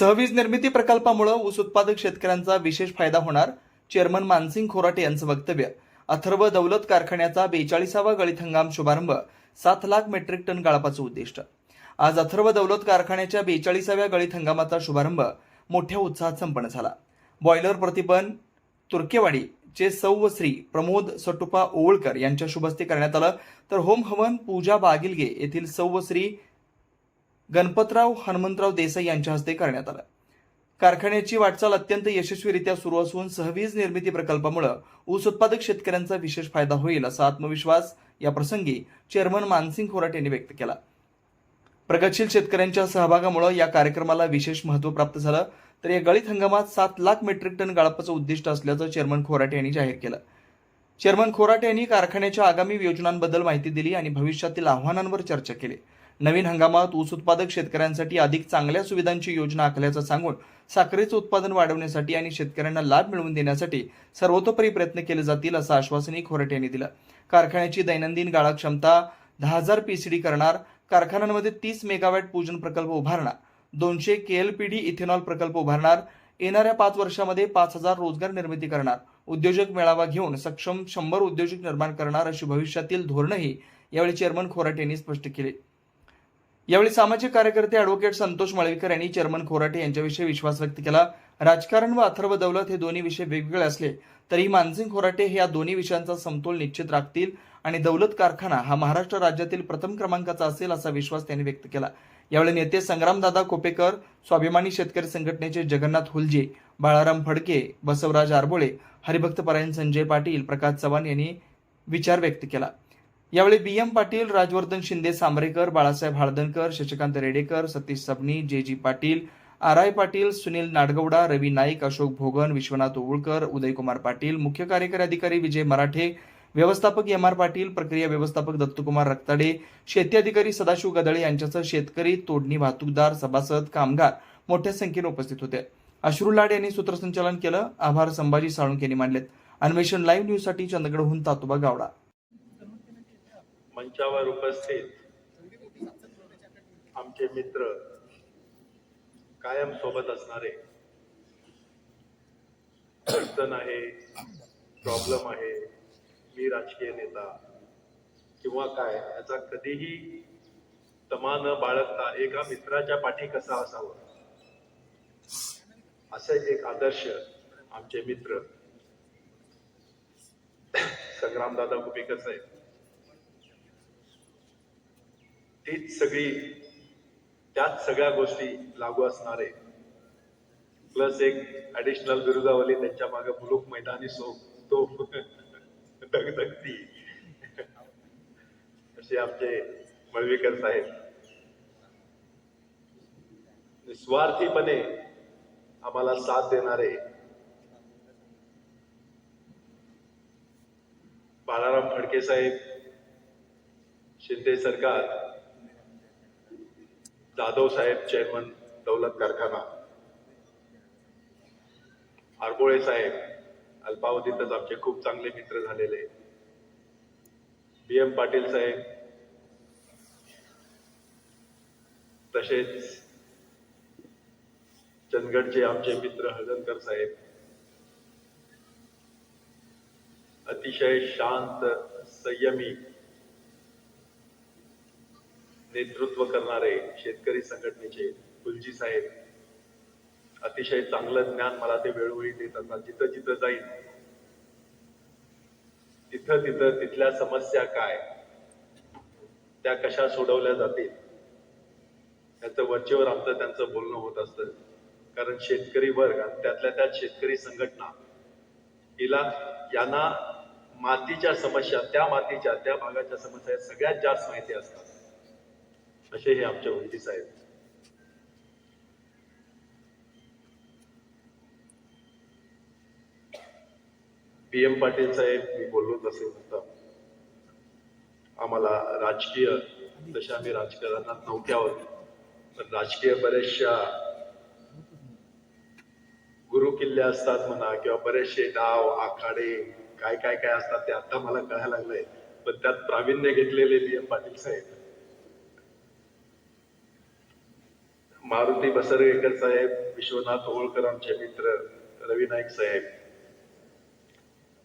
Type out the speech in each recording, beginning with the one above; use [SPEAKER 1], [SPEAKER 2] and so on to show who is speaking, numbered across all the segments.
[SPEAKER 1] सहवीज निर्मिती प्रकल्पामुळे ऊस उत्पादक शेतकऱ्यांचा विशेष फायदा होणार चेअरमन मानसिंग खोराटे यांचं वक्तव्य. अथर्व दौलत कारखान्याचा बेचाळीसावा गळीत हंगाम शुभारंभ सात लाख मेट्रिक टन गाळपाचं उद्दिष्ट. आज अथर्व दौलत कारखान्याच्या बेचाळीसाव्या गळीत हंगामाचा शुभारंभ मोठ्या उत्साहात संपन्न झाला. बॉयलर प्रतिपन तुर्केवाडी चे सौ श्री प्रमोद सटुपा ओवळकर यांच्या शुभस्ते करण्यात आलं. तर होम हवन पूजा बागिलगे येथील सौ श्री गणपतराव हनुमंतराव देसाई यांच्या हस्ते करण्यात आलं. कारखान्याची वाटचाल अत्यंत यशस्वीरित्या सुरू असून सहवीज निर्मिती प्रकल्पामुळे ऊस उत्पादक शेतकऱ्यांचा विशेष फायदा होईल असा आत्मविश्वास या प्रसंगी चेअरमन मानसिंग खोराट यांनी व्यक्त केला. प्रगतशील शेतकऱ्यांच्या सहभागामुळे या कार्यक्रमाला विशेष महत्त्व प्राप्त झालं. तर या गळीत हंगामात सात लाख मेट्रिक टन गाळपाचं उद्दिष्ट असल्याचं चेअरमन खोराटे यांनी जाहीर केलं. चेअरमन खोराटे यांनी कारखान्याच्या आगामी योजनांबद्दल माहिती दिली आणि भविष्यातील आव्हानांवर चर्चा केली. नवीन हंगामात ऊस उत्पादक शेतकऱ्यांसाठी अधिक चांगल्या सुविधांची योजना आखल्याचं सांगून साखरेचं उत्पादन वाढवण्यासाठी आणि शेतकऱ्यांना लाभ मिळवून देण्यासाठी सर्वतोपरी प्रयत्न केले जातील असं आश्वासनही खोराटे यांनी दिलं. कारखान्याची दैनंदिन गाळा क्षमता दहा हजार पीसीडी करणार कारखान्यांमध्ये तीस मेगावॅट पूजन प्रकल्प उभारणार दोनशे केएलपीडी इथेनॉल प्रकल्प उभारणार येणाऱ्या पाच वर्षामध्ये पाच हजार रोजगार निर्मिती करणार उद्योजक मेळावा घेऊन सक्षम शंभर उद्योजक निर्माण करणार अशी भविष्यातील धोरणही यावेळी चेअरमन खोराट यांनी स्पष्ट केले. यावेळी सामाजिक कार्यकर्ते अॅडव्होकेट संतोष मळवीकर यांनी चेअरमन खोराटे यांच्याविषयी विश्वास व्यक्त केला. राजकारण व अथर्व दौलत हे दोन्ही विषय वेगवेगळे असले तरी मानसिंग खोराटे हे या दोन्ही विषयांचा समतोल निश्चित राखतील आणि दौलत कारखाना हा महाराष्ट्र राज्यातील प्रथम क्रमांकाचा असेल असा विश्वास त्यांनी व्यक्त केला. यावेळी नेते संग्रामदादा कोपेकर स्वाभिमानी शेतकरी संघटनेचे जगन्नाथ हुलजे बाळाराम फडके बसवराज आरबोळे हरिभक्त परायण संजय पाटील प्रकाश चव्हाण यांनी विचार व्यक्त केला. यावेळी B M Patil Rajvardhan Shinde Sambrekar Balasaheb Haldankar Shashikant Redekar Satish Sabni J G Patil R I Patil Sunil Nadgouda Ravi Naik Ashok Bhogan Vishwanath Owalkar Udaykumar Patil मुख्य कार्यकारी अधिकारी विजय मराठे व्यवस्थापक एम आर पाटील प्रक्रिया व्यवस्थापक दत्तकुमार रक्ताडे शेती अधिकारी सदाशिव गदळे यांच्यासह शेतकरी तोडणी वाहतूकदार सभासद कामगार मोठ्या संख्येने उपस्थित होते. अश्रू लाड यांनी सूत्रसंचालन केलं. आभार संभाजी साळुंके यांनी मांडलेत. अन्वेषण लाईव्ह न्यूजसाठी चंदगडहून तातोबा गावडा.
[SPEAKER 2] मंचावर उपस्थित आमचे मित्र कायम सोबत असणारे अडचण आहे प्रॉब्लेम आहे मी राजकीय नेता किंवा काय याचा कधीही तमा न बाळगता एका मित्राच्या पाठी कसा असावं? असे एक आदर्श आमचे मित्र संग्रामदादा कुपेकर साहेब. तीच सगळी त्याच सगळ्या गोष्टी लागू असणारे. प्लस एक ऍडिशनल बिरुदावली त्यांच्या मागे मुलूक मैदानी सो तो दगदगती. असे आमचे मळवीकर साहेब. निस्वार्थीपणे आम्हाला साथ देणारे बाळाराम फडके साहेब शिंदे सरकार जाधव साहेब चेअरमन दौलत कारखाना. आरबोळे साहेब अल्पावधीतच आमचे खूप चांगले मित्र झालेले. बी एम पाटील साहेब तसेच चंदगडचे आमचे मित्र हजनकर साहेब. अतिशय शांत संयमी नेतृत्व करणारे शेतकरी संघटनेचे कुलजी साहेब. अतिशय चांगलं ज्ञान मला ते वेळोवेळी देत असतात. जिथं जिथं जाईल तिथं तिथं तिथल्या समस्या काय त्या कशा सोडवल्या जातील त्याचं वरचेवर आमचं त्यांचं बोलणं होत असतं. कारण शेतकरी वर्ग आणि त्यातल्या त्यात शेतकरी संघटना हिला यांना मातीच्या समस्या त्या मातीच्या त्या भागाच्या समस्या सगळ्यात जास्त माहिती असतात. असे हे आमच्या वंती आहेत. पी एम पाटील साहेब मी बोललो तसे होतं आम्हाला राजकीय तशा आम्ही राजकारणात नव्हत्या होत्या पण राजकीय बऱ्याचशा गुरु किल्ले असतात म्हणा किंवा बरेचसे डाव आखाडे काय काय काय असतात ते आता मला कळायला लागलंय. पण त्यात प्रावीण्य घेतलेले बी एम पाटील साहेब. मारुती बसरेकर साहेब विश्वनाथ होळकर आमचे मित्र रवी नाईक साहेब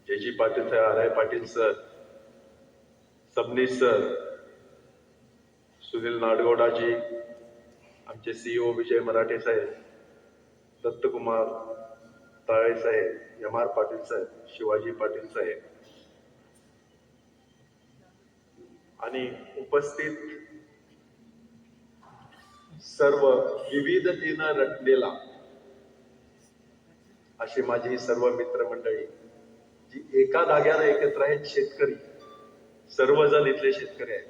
[SPEAKER 2] जयजी पाटील साहेब R I Patil sir Sabnis sir Sunil नाडगोडाजी आमचे सीईओ विजय मराठे साहेब दत्तकुमार ताळे साहेब एम आर पाटील साहेब शिवाजी पाटील साहेब. आणि उपस्थित सर्व विविधतेनं रटलेला अशी माझी ही सर्व मित्रमंडळी जी एका धाग्याला एकत्र आहेत शेतकरी. सर्वजण इथले शेतकरी आहेत.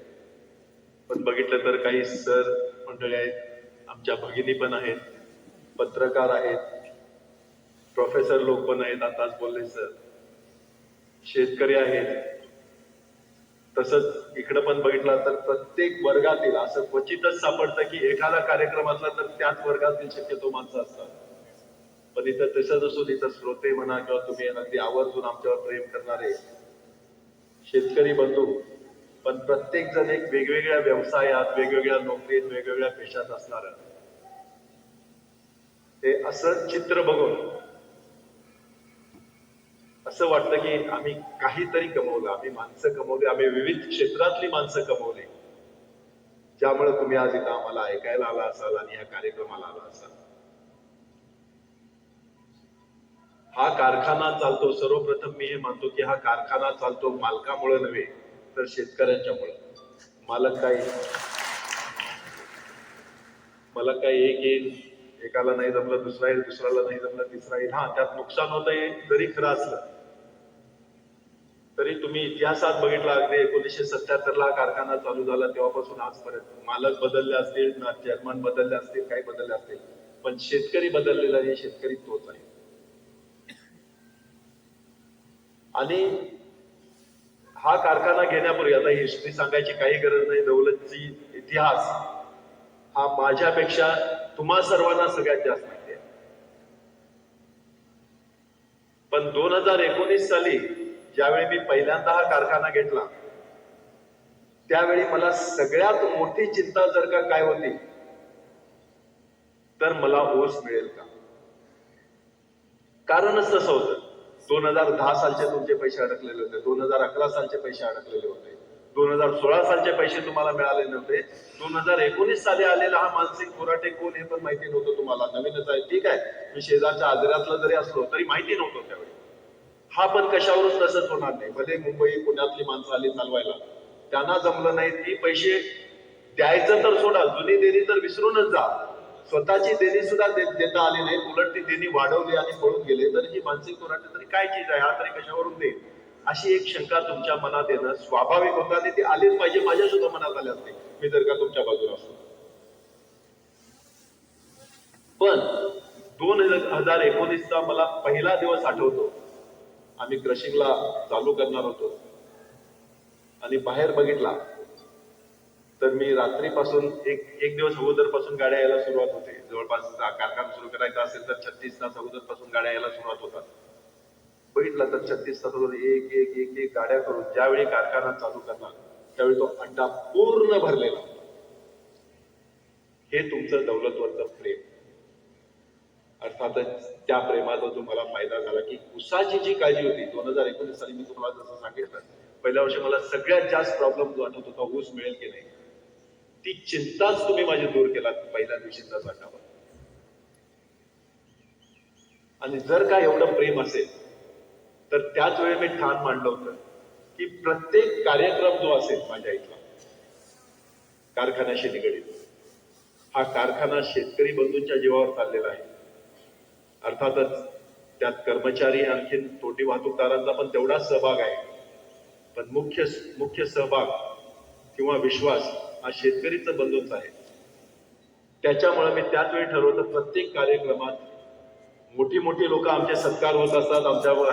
[SPEAKER 2] पण बघितलं तर काही सर मंडळी आहेत आमच्या भगिनी पण आहेत पत्रकार आहेत प्रोफेसर लोक पण आहेत आताच बोलले सर. शेतकरी आहेत. तसंच इकडं पण बघितलं तर प्रत्येक वर्गातील असं क्वचितच सापडतं की एखादा कार्यक्रम असला तर त्याच वर्गातील शक्यतो माणसं असतात. पण इथं तसंच असून इथं श्रोते म्हणा किंवा तुम्ही अगदी आवर्जून आमच्यावर प्रेम करणारे शेतकरी बंधू. पण प्रत्येक जण एक वेगवेगळ्या व्यवसायात वेगवेगळ्या नोकरीत वेगवेगळ्या पेशात असणार. ते असं चित्र बघून असं वाटतं की आम्ही काहीतरी कमवलं आम्ही माणसं कमवली आम्ही विविध क्षेत्रातली माणसं कमवली. ज्यामुळे तुम्ही आज इथं आम्हाला ऐकायला आला असाल आणि या कार्यक्रमाला आला असाल. हा कारखाना चालतो सर्वप्रथम मी हे मानतो की हा कारखाना चालतो मालकामुळे नव्हे तर शेतकऱ्यांच्यामुळे. मालक काही मला काही एक येईल एकाला नाही जमलं दुसरा येईल दुसऱ्याला नाही जमलं तिसरा येईल. हा त्यात नुकसान होत जरी खरं असलं तरी तुम्ही इतिहासात बघितला अगदी एकोणीसशे सत्याहत्तर ला कारखाना चालू झाला तेव्हापासून आजपर्यंत. मालक बदलले असतील चेअरमन बदलले असतील काही बदलले असतील. पण शेतकरी बदललेला हे शेतकरी तोच आहे. आणि हा कारखाना घेण्यापूर्वी आता हिस्ट्री सांगायची काही गरज नाही दौलतची इतिहास हा माझ्यापेक्षा तुम्हा सर्वांना सगळ्यात जास्त माहिती आहे. पण दोन हजार एकोणीस साली ज्यावेळी मी पहिल्यांदा हा कारखाना घेतला त्यावेळी मला सगळ्यात मोठी चिंता जर का काय होती तर मला ओस मिळेल का? कारणच तसं होतं. दोन हजार दहा सालचे तुमचे पैसे अडकलेले होते दोन हजार अकरा सालचे पैसे अडकलेले होते दोन हजार सोळा सालचे पैसे तुम्हाला मिळाले नव्हते दोन हजार एकोणीस साली आलेला हा मानसिक कोराटे कोण हे पण माहिती नव्हतं तुम्हाला. नवीनच आहे ठीक आहे. मी शेजारच्या आजऱ्यातला जरी असलो तरी माहिती नव्हतं त्यावेळी. हा पण कशावरून तसंच होणार नाही. भले मुंबई पुण्यातली माणसं आली चालवायला. त्यांना जमलं नाही ती पैसे द्यायचं तर सोडा जुनी देणी तर विसरूनच जा. स्वतःची देणी सुद्धा देता आली नाही उलट ती देणी वाढवली आणि पळून गेले तर ही मानसिक पोराटे तरी काय चीज आहे हा तरी कशावरून दे अशी एक शंका तुमच्या मनात येणं स्वाभाविक होता आणि ती आलीच पाहिजे माझ्या सुद्धा मनात आली असते. मी जर का तुमच्या बाजूला असतो. पण दोन हजार एकोणीसचा मला पहिला दिवस आठवतो. आम्ही क्रशिंगला चालू करणार होतो. आणि बाहेर बघितला तर मी रात्रीपासून एक एक दिवस अगोदरपासून गाड्या यायला सुरुवात होते. जवळपास कारखाना सुरू करायचा असेल तर छत्तीस तास अगोदरपासून गाड्या यायला सुरुवात होतात. बघितलं तर छत्तीस तास अगोदर एक एक एक एक गाड्या करून ज्यावेळी कारखाना चालू करणार त्यावेळी तो अड्डा पूर्ण भरलेला. हे तुमचं दौलतवरचं प्रेम. अर्थातच त्या प्रेमाचा तुम्हाला फायदा झाला की उसाची जी काळजी होती दोन हजार एकोणीस साली मी तुम्हाला जसं सांगितलं पहिल्या वर्षी मला सगळ्यात जास्त प्रॉब्लेम जो आठवत होता ऊस मिळेल की नाही ती चिंताच तुम्ही माझी दूर केला पहिल्या दिवशीचा आठवत आणि जर का एवढं प्रेम असेल तर त्याच वेळी मी ठाण मांडलं होतं की प्रत्येक कार्यक्रम जो असेल माझ्या इथला कारखान्याशी निगडीत हा कारखाना शेतकरी बंधूंच्या जीवावर चाललेला आहे. अर्थातच त्यात कर्मचारी आणखी तोटी वाहतूकदारांचा पण तेवढाच सहभाग आहे. पण मुख्य मुख्य सहभाग किंवा विश्वास हा शेतकरीचं बंधूच आहे. त्याच्यामुळे मी त्याच वेळी ठरवलं प्रत्येक कार्यक्रमात मोठी मोठी लोक आमचे सत्कार होत असतात आमच्यावर